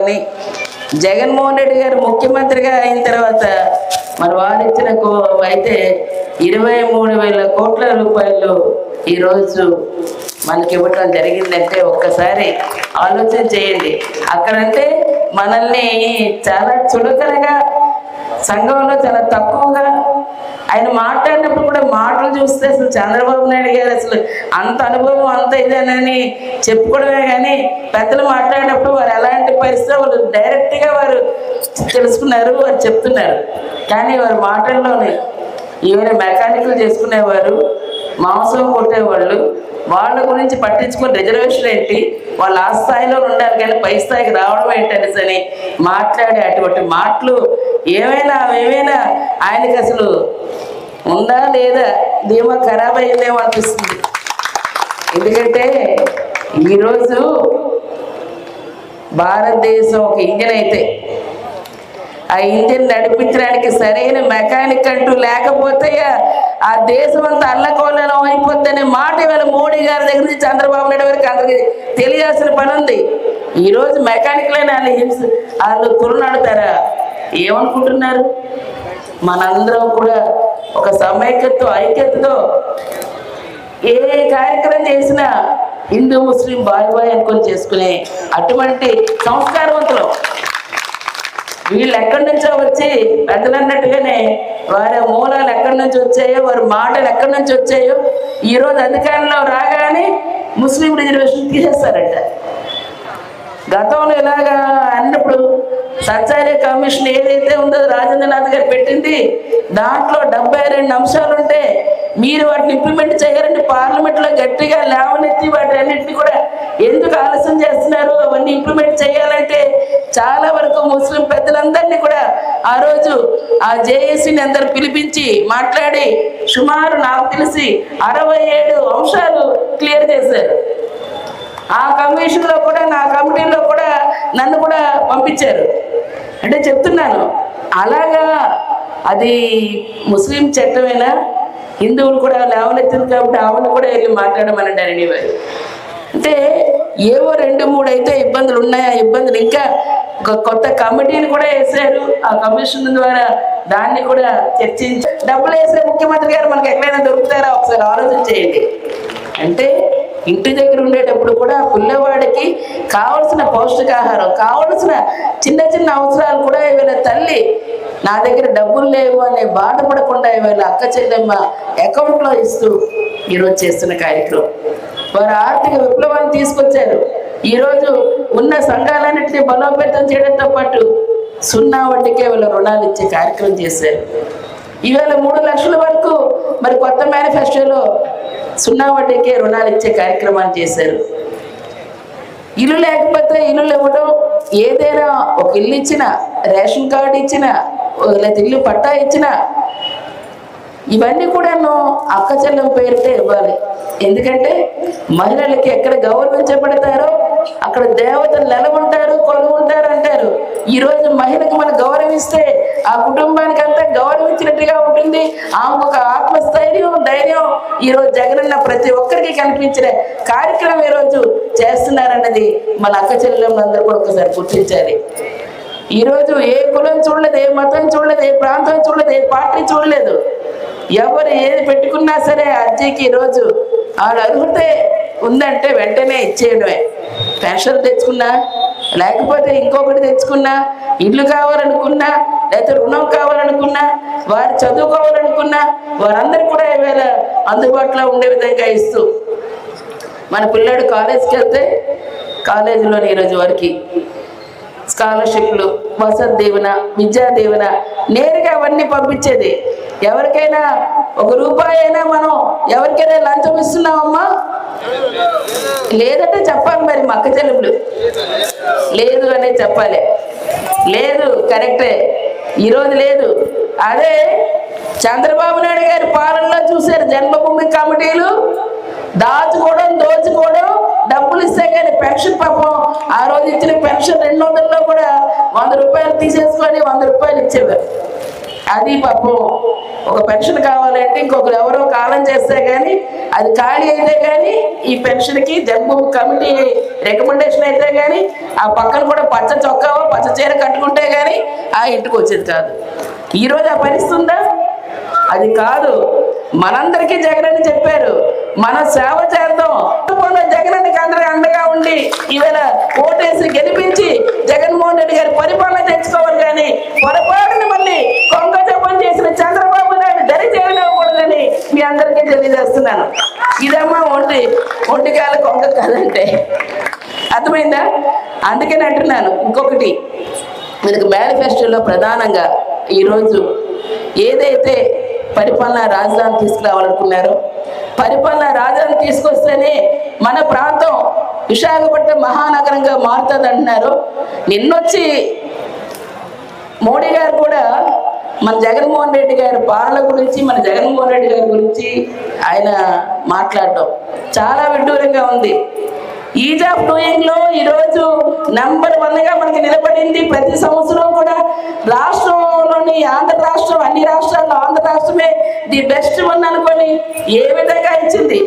అని జగన్మోహన్ రెడ్డి గారు ముఖ్యమంత్రిగా అయిన తర్వాత మరి వారు ఇచ్చిన అయితే ఇరవై మూడు వేల కోట్ల రూపాయలు ఈరోజు మనకి ఇవ్వటం జరిగిందంటే ఒక్కసారి ఆలోచన చేయండి. అక్కడంటే మనల్ని చాలా చులకనగా సంఘంలో చాలా తక్కువగా ఆయన మాట్లాడినప్పుడు కూడా మాటలు చూస్తే అసలు చంద్రబాబు నాయుడు గారు అసలు అంత అనుభవం అంత ఇదేనని చెప్పుకోవడమే కానీ పెద్దలు మాట్లాడినప్పుడు వారు ఎలాంటి పరిస్థితి వాళ్ళు డైరెక్ట్గా వారు తెలుసుకున్నారు వారు చెప్తున్నారు. కానీ వారి మాటల్లోనే ఈవెన మెకానికల్ చేసుకునేవారు మాంసం కొట్టేవాళ్ళు వాళ్ళ గురించి పట్టించుకుని రిజర్వేషన్ ఏంటి? వాళ్ళు ఆ స్థాయిలో ఉండాలి కానీ పై స్థాయికి రావడం ఏంటనేసి అని మాట్లాడే అటువంటి మాటలు ఏమైనా ఏమైనా ఆయనకి అసలు ఉందా లేదా? ధీమా ఖరాబ్ అయిందేమో అనిపిస్తుంది. ఎందుకంటే ఈరోజు భారతదేశం ఒక ఇంజన్ అయితే ఆ ఇంజన్ నడిపించడానికి సరైన మెకానిక్ అంటూ లేకపోతే ఆ దేశం అంతా అల్లకోలం అయిపోతేనే మాట ఇవాళ మోడీ గారి దగ్గర నుంచి చంద్రబాబు నాయుడు వారికి అందరికి తెలియాల్సిన పని ఉంది. ఈరోజు మెకానిక్లైన వాళ్ళు హింస వాళ్ళు తురునడుతారా ఏమనుకుంటున్నారు? మనందరం కూడా ఒక సమైక్యతో ఐక్యతతో ఏ కార్యక్రమం చేసినా హిందూ ముస్లిం బాయ్ బాయ్ అనుకొని చేసుకునే అటువంటి సంస్కారవంతులు. వీళ్ళు ఎక్కడి నుంచో వచ్చి పెద్దలు అన్నట్టుగానే వారి మూలాలు ఎక్కడి నుంచి వచ్చాయో వారి మాటలు ఎక్కడి నుంచి వచ్చాయో ఈరోజు అధికారంలో రాగానే ముస్లిం రిజర్వేషన్ తీసేస్తారంట. గతంలో ఇలాగా అన్నప్పుడు సత్సారి కమిషన్ ఏదైతే ఉందో రాజేంద్రనాథ్ గారు పెట్టింది దాంట్లో డెబ్బై రెండు అంశాలు ఉంటే మీరు వాటిని ఇంప్లిమెంట్ చేయాలంటే పార్లమెంట్లో గట్టిగా లేవనెత్తి వాటి అన్నింటినీ కూడా ఎందుకు ఆలస్యం చేస్తున్నారు? అవన్నీ ఇంప్లిమెంట్ చేయాలంటే చాలా వరకు ముస్లిం పెద్దలందరినీ కూడా ఆ రోజు ఆ జేఏసీని అందరు పిలిపించి మాట్లాడి సుమారు నాకు తెలిసి అరవై ఏడు అంశాలు క్లియర్ చేశారు. ఆ కమిషన్లో కూడా నా కమిటీలో కూడా నన్ను కూడా పంపించారు. అంటే చెప్తున్నాను అలాగా అది ముస్లిం చట్టమేనా? హిందువులు కూడా లేవనెత్తింది కాబట్టి ఆవిడ కూడా వెళ్ళి మాట్లాడమనండి అనేవారు అంటే ఏవో రెండు మూడు అయితే ఇబ్బందులు ఉన్నాయి? ఆ ఇబ్బందులు ఇంకా ఒక కొత్త కమిటీని కూడా వేసారు. ఆ కమిషన్ ద్వారా దాన్ని కూడా చర్చించి డబ్బులు వేసే ముఖ్యమంత్రి గారు మనకి ఎక్కడైనా దొరుకుతారా? ఒకసారి ఆలోచన చేయండి. అంటే ఇంటి దగ్గర ఉండేటప్పుడు కూడా పిల్లవాడికి కావలసిన పౌష్టికాహారం కావలసిన చిన్న చిన్న అవసరాలు కూడా ఏమైనా తల్లి నా దగ్గర డబ్బులు లేవు అనే బాధపడకుండా ఇవాళ అక్క చెల్లెమ్మ అకౌంట్లో ఇస్తూ ఈరోజు చేస్తున్న కార్యక్రమం. వారు ఆర్థిక విప్లవాన్ని తీసుకొచ్చారు. ఈరోజు ఉన్న సంఘాలన్నింటినీ బలోపేతం చేయడంతో పాటు సున్నా వడ్డీకే వాళ్ళ రుణాలు ఇచ్చే కార్యక్రమం చేశారు. ఈవేళ మూడు లక్షల వరకు మరి కొత్త మేనిఫెస్టోలో సున్నా వడ్డీకే రుణాలు ఇచ్చే కార్యక్రమాలు చేశారు. ఇల్లు లేకపోతే ఇల్లు ఇవ్వడం ఏదైనా ఒక ఇల్లు ఇచ్చిన రేషన్ కార్డు ఇచ్చిన లేదా ఇల్లు పట్టా ఇచ్చిన ఇవన్నీ కూడాను అక్క చెల్లెం పేరుతో ఇవ్వాలి. ఎందుకంటే మహిళలకి ఎక్కడ గౌరవించబడతారో అక్కడ దేవతలు నెలవుంటారు కొలువుంటారు అంటారు. ఈ రోజు మహిళకి మనం గౌరవిస్తే ఆ కుటుంబానికి అంతా గౌరవించినట్టుగా ఉంటుంది. ఆమె ఒక ఆత్మస్థైర్యం ధైర్యం ఈరోజు జగనన్న ప్రతి ఒక్కరికి కనిపించిన కార్యక్రమం ఈ రోజు చేస్తున్నారన్నది మన అక్క చెల్లెమ్మలందరూ కూడా ఒకసారి గుర్తించాలి. ఈ రోజు ఏ కులం చూడలేదు ఏ మతం చూడలేదు ఏ ప్రాంతం చూడలేదు ఏ పార్టీ చూడలేదు. ఎవరు ఏది పెట్టుకున్నా సరే అజ్జికి ఈరోజు ఆడ అర్హత ఉందంటే వెంటనే ఇచ్చేయడమే. పెన్షన్ తెచ్చుకున్నా లేకపోతే ఇంకొకటి తెచ్చుకున్నా ఇల్లు కావాలనుకున్నా లేకపోతే రుణం కావాలనుకున్నా వారు చదువుకోవాలనుకున్నా వారందరూ కూడా ఈవేళ అందుబాటులో ఉండే విధంగా ఇస్తూ మన పిల్లాడు కాలేజ్కి వెళ్తే కాలేజీలోని ఈరోజు వరకు స్కాలర్షిప్లు వసతి దీవెన విద్యా దీవెన నేరుగా అవన్నీ పంపించేది. ఎవరికైనా ఒక రూపాయి అయినా మనం ఎవరికైనా లంచం ఇస్తున్నామమ్మా? లేదంటే చెప్పాలి మరి మక్క చెల్లెములు లేదు అనే చెప్పాలి. లేదు కరెక్టే. ఈరోజు లేదు. అదే చంద్రబాబు నాయుడు గారి పాలనలో చూశారు జన్మభూమి కమిటీలు. దాచుకోవడం దోచుకోవడం డబ్బులు ఇస్తే కానీ పెన్షన్ పాపం ఆ రోజు ఇచ్చిన పెన్షన్ రెండు వందల్లో కూడా వంద రూపాయలు తీసేసుకొని వంద రూపాయలు ఇచ్చేవారు. అది పాపం ఒక పెన్షన్ కావాలంటే ఇంకొకరు ఎవరో కాలం చేస్తే కానీ అది ఖాళీ అయితే కానీ ఈ పెన్షన్కి జంబు కమిటీ రికమెండేషన్ అయితే కానీ ఆ పక్కన కూడా పచ్చ చొక్కావో పచ్చ చీర కట్టుకుంటే కానీ ఆ ఇంటికి వచ్చేది కాదు. ఈరోజు ఆ పరిస్థితుందా అది కాదు. మనందరికీ జగన్ అని చెప్పారు. మనం సేవ చేద్దాం. జగన్ అన్నకి అందరికి అండగా ఉండి ఈవేళ ఓటేసి గెలిపించి జగన్మోహన్ రెడ్డి గారి పరిపాలన తెచ్చుకోవాలి కానీ పొరపాటున మళ్ళీ కొంగ జపం చేసిన చంద్రబాబు నాయుడు దరి చేరకూడదని మీ అందరికీ తెలియజేస్తున్నాను ఇదమ్మా ఒంటి ఒంటికాల కొంగ కదంటే. అర్థమైందా? అందుకని అంటున్నాను ఇంకొకటి. మనకు మేనిఫెస్టోలో ప్రధానంగా ఈరోజు ఏదైతే పరిపాలన రాజధాని తీసుకురావాలనుకున్నారో పరిపాలన రాజధాని తీసుకొస్తేనే మన ప్రాంతం విశాఖపట్నం మహానగరంగా మారుతుంది అంటున్నారు నిన్నొచ్చి మోడీ గారు కూడా మన జగన్మోహన్ రెడ్డి గారి పాలన గురించి మన జగన్మోహన్ రెడ్డి గారి గురించి ఆయన మాట్లాడటం చాలా విడ్డూరంగా ఉంది. ఈజ్ ఆఫ్ డూయింగ్లో ఈరోజు నంబర్ వన్గా మనకి నిలబడింది ప్రతి సంవత్సరం కూడా. రాష్ట్రంలోని ఆంధ్ర రాష్ట్రం అన్ని రాష్ట్రాల్లో ఆంధ్ర రాష్ట్రమే ది బెస్ట్ వన్ అనుకొని ఏ విధంగా ఇచ్చింది?